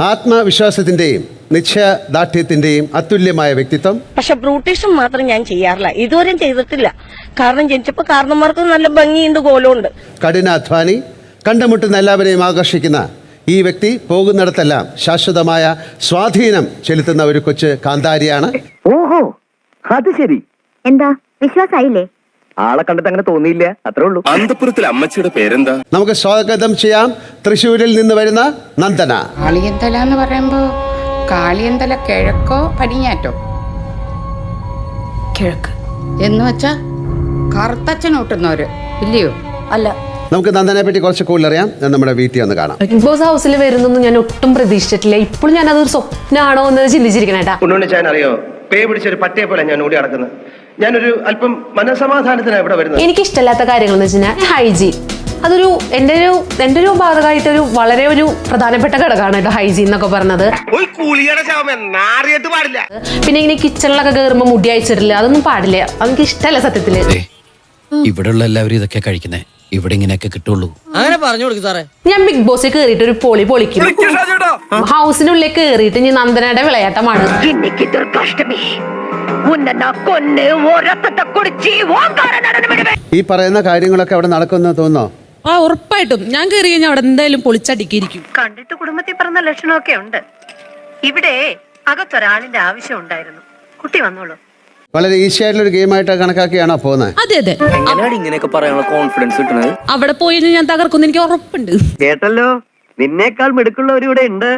ആത്മവിശ്വാസത്തിന്റെയും നിശ്ചയദാർഢ്യത്തിന്റെയും അതുല്യമായ വ്യക്തിത്വം. പക്ഷെ ബ്രൂട്ടീഷൻ മാത്രം ഞാൻ ചെയ്യാറില്ല. ഇതുവരെയും ചെയ്തിട്ടില്ല. കാരണം ജനിച്ചപ്പോൾ കാരണന്മാർക്ക് നല്ല ഭംഗിയുണ്ട് കോലമുണ്ട്. കഠിനാധ്വാനി കണ്ടുമുട്ടുന്ന എല്ലാവരെയും ആകർഷിക്കുന്ന ഈ വ്യക്തി പോകുന്നിടത്തെല്ലാം ശാശ്വതമായ സ്വാധീനം ചെലുത്തുന്ന ഒരു കൊച്ചു കാന്താരിയാണ്. ഓഹോ അത് ശരി. എന്താ വിശ്വാസായില്ലേ? ആളെ കണ്ടിട്ട് അങ്ങനെ തോന്നിയില്ല. അത്രേ ഉള്ളൂ. അന്തപുരത്തിൽ അമ്മച്ചിയുടെ പേരെന്താ? നമുക്ക് സ്വാഗതം ചെയ്യാം. തൃശ്ശൂരിൽ നിന്ന് വരുന്ന നന്ദന. കാളിയന്തല എന്ന് പറയുമ്പോ കാളിയന്തല കിഴക്കോ പടിഞ്ഞാറ്റോ? കിഴക്ക്. എന്ന് വെച്ചാ കറുത്തച്ഛൻ ഓട്ടുന്നവര് ഇല്ലയോ? അല്ല. നമുക്ക് നന്ദനെ പറ്റി കുറച്ച് കൂടുതൽ അറിയാം. ഞാൻ നമ്മുടെ വീട്ടിൽ ഒന്ന് കാണാം. ബിഗ് ബോസ് ഹൗസിൽ വരുന്നൊന്നും ഞാൻ ഒട്ടും പ്രതീക്ഷിച്ചിട്ടില്ല. ഇപ്പോഴും ഞാൻ അതൊരു സ്വപ്നമാണോ എന്ന് ചിന്തിച്ചിരിക്കണേട്ടാ. അറിയോ പേ പിടിച്ചൊരു പട്ടിയെ പോലെ ഞാൻ ഓടി നടക്കുന്നത്. ഞാനൊരു അല്പം മനസമാധാനത്തിനാണ് ഇവിടെ വരുന്നത്. എനിക്ക് ഇഷ്ടമല്ലാത്ത കാര്യങ്ങൾ എന്ന് ഹൈജീൻ. അതൊരു എന്റെ ഒരു എന്റെ ഒരു ഭാഗമായിട്ട് ഒരു വളരെ ഒരു പ്രധാനപ്പെട്ട ഘടകമാണ് കേട്ടോ ഹൈജീൻ എന്നൊക്കെ പറഞ്ഞത്. പാടില്ല. പിന്നെ ഇങ്ങനെ കിച്ചണിലൊക്കെ കയറുമ്പോൾ മുടി അയച്ചിട്ടില്ല അതൊന്നും പാടില്ല. അതെനിക്ക് ഇഷ്ടമല്ല സത്യത്തിൽ ഇവിടെയുള്ള എല്ലാവരും ഇതൊക്കെ കഴിക്കുന്നേ. ഇവിടെ ഇങ്ങനെയൊക്കെ കിട്ടുള്ളൂ. അങ്ങനെ പറഞ്ഞു കൊടുക്കും സാറേ. ഞാൻ ബിഗ് ബോസിൽ കയറിയിട്ട് ഒരു പൊളി പൊളിക്കും. ഹൗസിനുള്ളിൽ കയറിയിട്ട് ഞാൻ നന്ദനയുടെ വിളയാട്ടമാണ്. ഈ പറയുന്ന കാര്യങ്ങളൊക്കെ അവിടെ നടക്കുന്ന തോന്നോ ആ ഉറപ്പായിട്ടും. ഞാൻ കയറി കഴിഞ്ഞാൽ അവിടെ എന്തായാലും പൊളിച്ചടിക്കിരിക്കും കണ്ടിട്ട് കുടുംബത്തിൽ പറഞ്ഞ ലക്ഷണമൊക്കെ ഉണ്ട്. ഇവിടെ അകത്തൊരാളിന്റെ ആവശ്യം ഉണ്ടായിരുന്നു. കുട്ടി വന്നോളൂ. വളരെ ഈസി ആയിട്ടുള്ള ഒരു ഗെയിമായിട്ട് കണക്കാക്കിയാണോ പോകുന്നത്. അതെ അതെ. എങ്ങനെയാണ് ഇങ്ങനെയൊക്കെ പറയാനുള്ള കോൺഫിഡൻസ് കിട്ടുന്നത്? അവിടെ പോയി കഴിഞ്ഞാൽ ഞാൻ തകർക്കുന്നു എനിക്ക് ഉറപ്പുണ്ട്. കേട്ടല്ലോ നിന്നേക്കാൾ മിടുക്കുള്ളവർ ഇവിടെ ഉണ്ട്.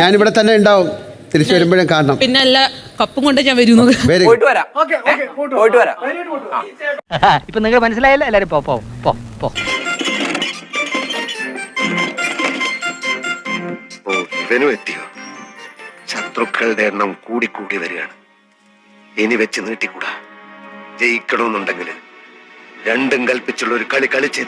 ഞാനിവിടെ തന്നെ ഉണ്ടാവും. തിരിച്ചു വരുമ്പോഴും കാണണം. പിന്നെ അല്ല കപ്പും കൊണ്ട് ഞാൻ വരുന്നു. വെരി പോയിട്ട് വരാം. പോയിട്ട് വരാം. ഇപ്പൊ നിങ്ങൾ മനസ്സിലായല്ലോ? എല്ലാരും പോ പോ പോ പോ. ഓ ഇവനും എത്തിയോ? ശത്രുക്കളുടെ എണ്ണം കൂടിക്കൂടി വരികയാണ്. ഇനി വെച്ച് നീട്ടിക്കൂടാ. ജയിക്കണമെന്നുണ്ടെങ്കിൽ രണ്ടും കൽപ്പിച്ചുള്ള ഒരു കളി കളിച്ചേ